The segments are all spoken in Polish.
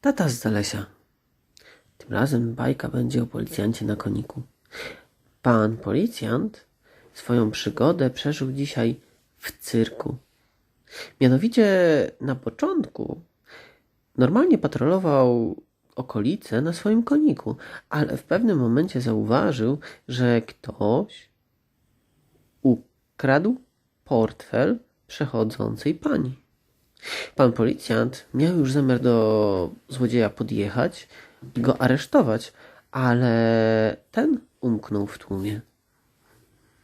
Tata z Zalesia. Tym razem bajka będzie o policjancie na koniku. Pan policjant swoją przygodę przeżył dzisiaj w cyrku. Mianowicie na początku normalnie patrolował okolice na swoim koniku, ale w pewnym momencie zauważył, że ktoś ukradł portfel przechodzącej pani. Pan policjant miał już zamiar do złodzieja podjechać i go aresztować, ale ten umknął w tłumie.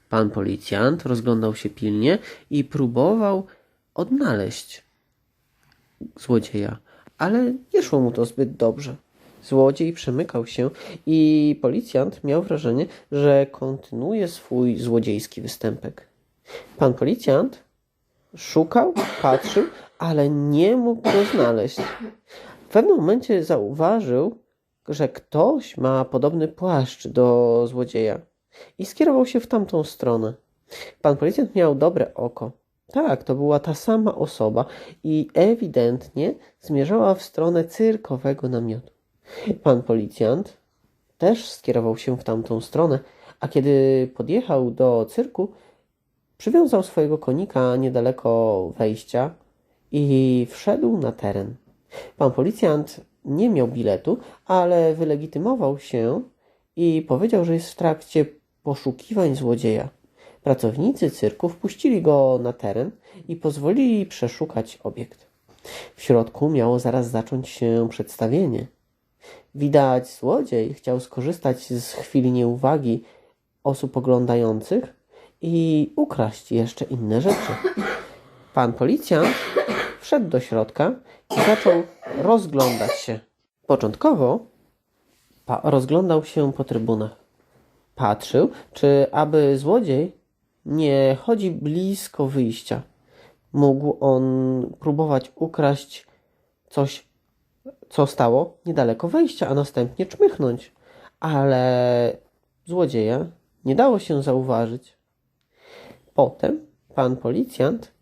Pan policjant rozglądał się pilnie i próbował odnaleźć złodzieja, ale nie szło mu to zbyt dobrze. Złodziej przemykał się i policjant miał wrażenie, że kontynuuje swój złodziejski występek. Pan policjant szukał, patrzył, ale nie mógł go znaleźć. W pewnym momencie zauważył, że ktoś ma podobny płaszcz do złodzieja i skierował się w tamtą stronę. Pan policjant miał dobre oko. Tak, to była ta sama osoba i ewidentnie zmierzała w stronę cyrkowego namiotu. Pan policjant też skierował się w tamtą stronę, a kiedy podjechał do cyrku, przywiązał swojego konika niedaleko wejścia i wszedł na teren. Pan policjant nie miał biletu, ale wylegitymował się i powiedział, że jest w trakcie poszukiwań złodzieja. Pracownicy cyrku wpuścili go na teren i pozwolili przeszukać obiekt. W środku miało zaraz zacząć się przedstawienie. Widać, złodziej chciał skorzystać z chwili nieuwagi osób oglądających i ukraść jeszcze inne rzeczy. Pan policjant wszedł do środka i zaczął rozglądać się. Początkowo rozglądał się po trybunach. Patrzył, czy aby złodziej nie chodzi blisko wyjścia. Mógł on próbować ukraść coś, co stało niedaleko wejścia, a następnie czmychnąć. Ale złodzieja nie dało się zauważyć. Potem pan policjant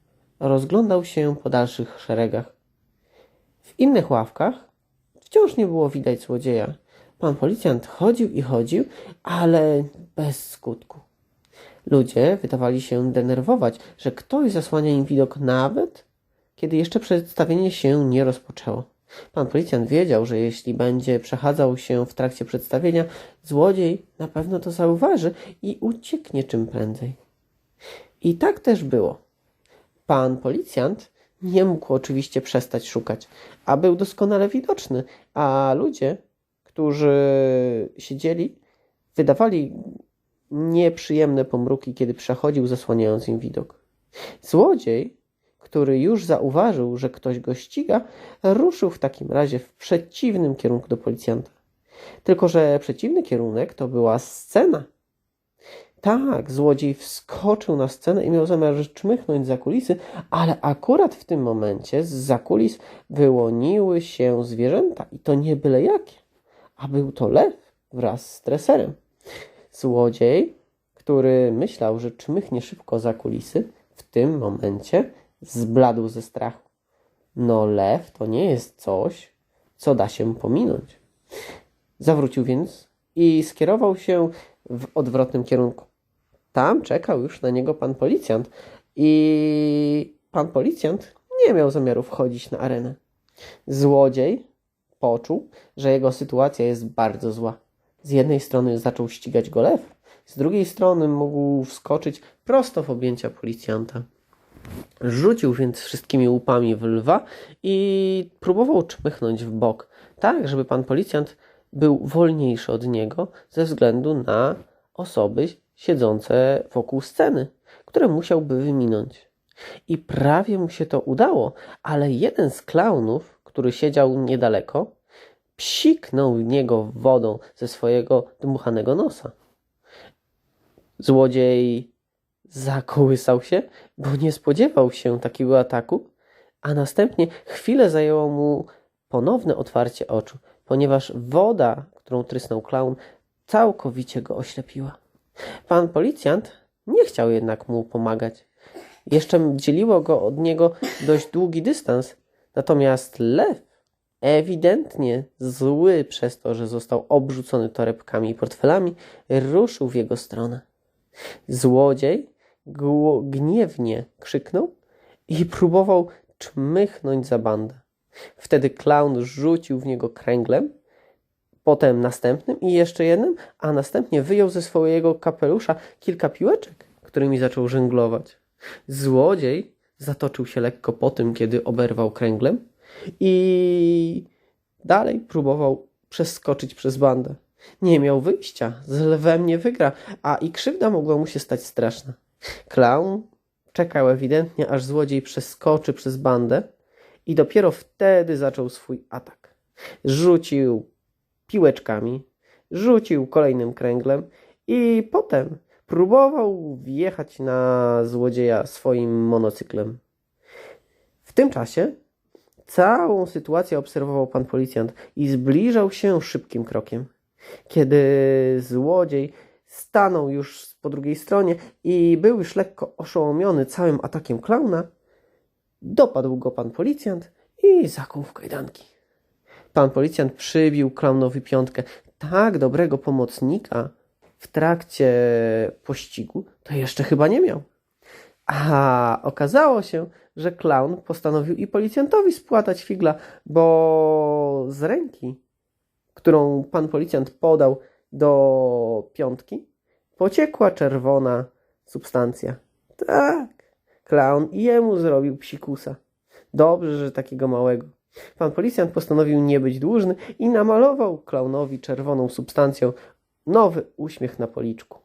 rozglądał się po dalszych szeregach. W innych ławkach wciąż nie było widać złodzieja. Pan policjant chodził i chodził, ale bez skutku. Ludzie wydawali się denerwować, że ktoś zasłania im widok nawet, kiedy jeszcze przedstawienie się nie rozpoczęło. Pan policjant wiedział, że jeśli będzie przechadzał się w trakcie przedstawienia, złodziej na pewno to zauważy i ucieknie czym prędzej. I tak też było. Pan policjant nie mógł oczywiście przestać szukać, a był doskonale widoczny, a ludzie, którzy siedzieli, wydawali nieprzyjemne pomruki, kiedy przechodził, zasłaniając im widok. Złodziej, który już zauważył, że ktoś go ściga, ruszył w takim razie w przeciwnym kierunku do policjanta. Tylko, że przeciwny kierunek to była scena. Tak, złodziej wskoczył na scenę i miał zamiar czmychnąć za kulisy, ale akurat w tym momencie z za kulis wyłoniły się zwierzęta i to nie byle jakie, a był to lew wraz z treserem. Złodziej, który myślał, że czmychnie szybko za kulisy, w tym momencie zbladł ze strachu. No lew to nie jest coś, co da się pominąć. Zawrócił więc i skierował się w odwrotnym kierunku. Tam czekał już na niego pan policjant i pan policjant nie miał zamiaru wchodzić na arenę. Złodziej poczuł, że jego sytuacja jest bardzo zła. Z jednej strony zaczął ścigać go lew, z drugiej strony mógł wskoczyć prosto w objęcia policjanta. Rzucił więc wszystkimi łupami w lwa i próbował czmychnąć w bok, tak żeby pan policjant był wolniejszy od niego ze względu na osoby siedzące wokół sceny, które musiałby wyminąć. I prawie mu się to udało, ale jeden z klaunów, który siedział niedaleko, psiknął niego wodą ze swojego dmuchanego nosa. Złodziej zakołysał się, bo nie spodziewał się takiego ataku, a następnie chwilę zajęło mu ponowne otwarcie oczu, ponieważ woda, którą trysnął klaun, całkowicie go oślepiła. Pan policjant nie chciał jednak mu pomagać. Jeszcze dzieliło go od niego dość długi dystans, natomiast lew ewidentnie zły przez to, że został obrzucony torebkami i portfelami, ruszył w jego stronę. Złodziej gniewnie krzyknął i próbował czmychnąć za bandę. Wtedy klaun rzucił w niego kręglem, potem następnym i jeszcze jednym, a następnie wyjął ze swojego kapelusza kilka piłeczek, którymi zaczął żonglować. Złodziej zatoczył się lekko po tym, kiedy oberwał kręglem i dalej próbował przeskoczyć przez bandę. Nie miał wyjścia, z lwem nie wygra, a i krzywda mogła mu się stać straszna. Klaun czekał ewidentnie, aż złodziej przeskoczy przez bandę i dopiero wtedy zaczął swój atak. Rzucił piłeczkami, rzucił kolejnym kręglem i potem próbował wjechać na złodzieja swoim monocyklem. W tym czasie całą sytuację obserwował pan policjant i zbliżał się szybkim krokiem. Kiedy złodziej stanął już po drugiej stronie i był już lekko oszołomiony całym atakiem klauna, dopadł go pan policjant i zakuł w kajdanki. Pan policjant przybił klaunowi piątkę. Tak dobrego pomocnika w trakcie pościgu to jeszcze chyba nie miał. A okazało się, że klaun postanowił i policjantowi spłatać figla, bo z ręki, którą pan policjant podał do piątki, pociekła czerwona substancja. Tak, klaun i jemu zrobił psikusa. Dobrze, że takiego małego. Pan policjant postanowił nie być dłużny i namalował klaunowi czerwoną substancją nowy uśmiech na policzku.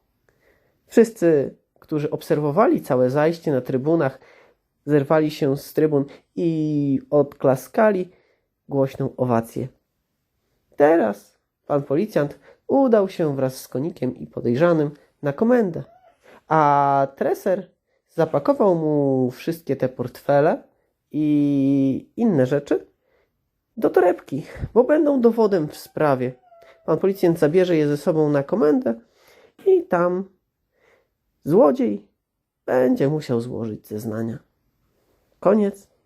Wszyscy, którzy obserwowali całe zajście na trybunach, zerwali się z trybun i odklaskali głośną owację. Teraz pan policjant udał się wraz z konikiem i podejrzanym na komendę, a treser zapakował mu wszystkie te portfele i inne rzeczy do torebki, bo będą dowodem w sprawie. Pan policjant zabierze je ze sobą na komendę i tam złodziej będzie musiał złożyć zeznania. Koniec.